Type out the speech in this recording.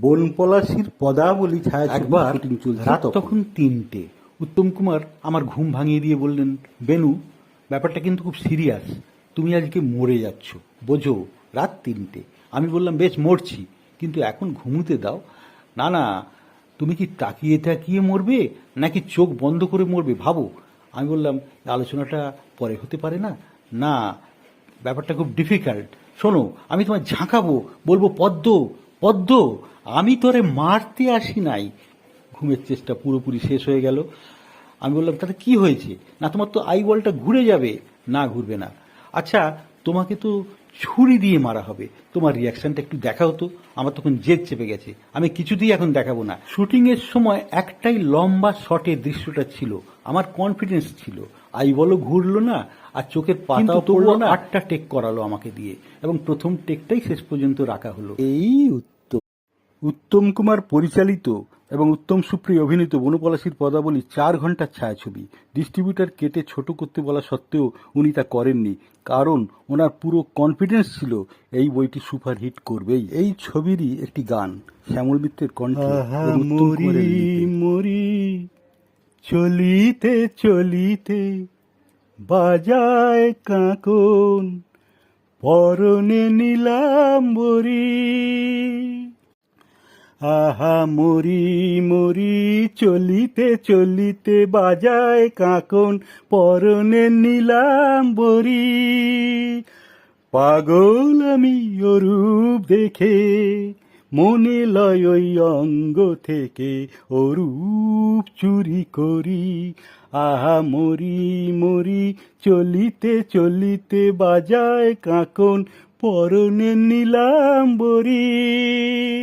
বনপলাশির পদাবলী ছায়া একবার শুটিং চলছে রাত তখন তখন তিনটে। উত্তম কুমার আমার ঘুম ভাঙিয়ে দিয়ে বললেন বেনু ব্যাপারটা কিন্তু খুব সিরিয়াস। তুমি আজকে মরে যাচ্ছ। বোঝো রাত তিনটে। আমি বললাম বেশ মরছি। কিন্তু এখন ঘুমুতে দাও। না না তুমি কি তাকিয়ে তাকিয়ে মরবে নাকি চোখ বন্ধ করে মরবে? ভাবো। আমি বললাম আলোচনাটা পরে হতে পারে না। না ব্যাপারটা খুব ডিফিকাল্ট। শোনো আমি তোমায় ঝাঁকাবো বলব পদ্ম পদ্ম আমি তোরে মারতে আসি নাই। ঘুমের চেষ্টা পুরোপুরি শেষ হয়ে গেল। আমি বললাম তাতে কি হয়েছে? না তোমার তো আই বলটা ঘুরে যাবে। না ঘুরবে না। আচ্ছা তোমাকে তো ছুরি দিয়ে মারা হবে। তোমার রিয়াকশনটা একটু দেখা হতো। আমার তখন জেদ চেপে গেছে। আমি কিছুতেই এখন দেখাবো না। শুটিংয়ের সময় একটাই লম্বা শটের দৃশ্যটা ছিল। আমার কনফিডেন্স ছিল। আই বলো ঘুরলো না আর চোখের পাতাও পড়ল না না। আটটা টেক করালো আমাকে দিয়ে। এবং প্রথম টেকটাই শেষ পর্যন্ত রাখা হলো। এই উত্তম কুমার পরিচালিত এবং উত্তম সুপ্রিয় অভিনীত বনপলাশির পদাবলী চার ঘণ্টার ছায়াছবি। ডিস্ট্রিবিউটার কেটে ছোট করতে বলা সত্ত্বেও উনি তা করেননি। কারণ ওনার পুরো কনফিডেন্স ছিল এই বইটি সুপারহিট করবেই। এই ছবিরই একটি গান শ্যামল মিত্রের কণ্ঠে। মরি চলিতে চলিতে বাজায় কাকন পরনে নীলাম্বরী আহা, মরি মরি, চলিতে চলিতে বাজায় কাকন, পরনে নীলাম্বরী পাগল আমি অরূপ দেখে, মনে লয় ওই অঙ্গ থেকে অরূপ চুরি করি। আহা, মরি মরি, চলিতে চলিতে বাজায় কাকন, পরনে নীলাম্বরী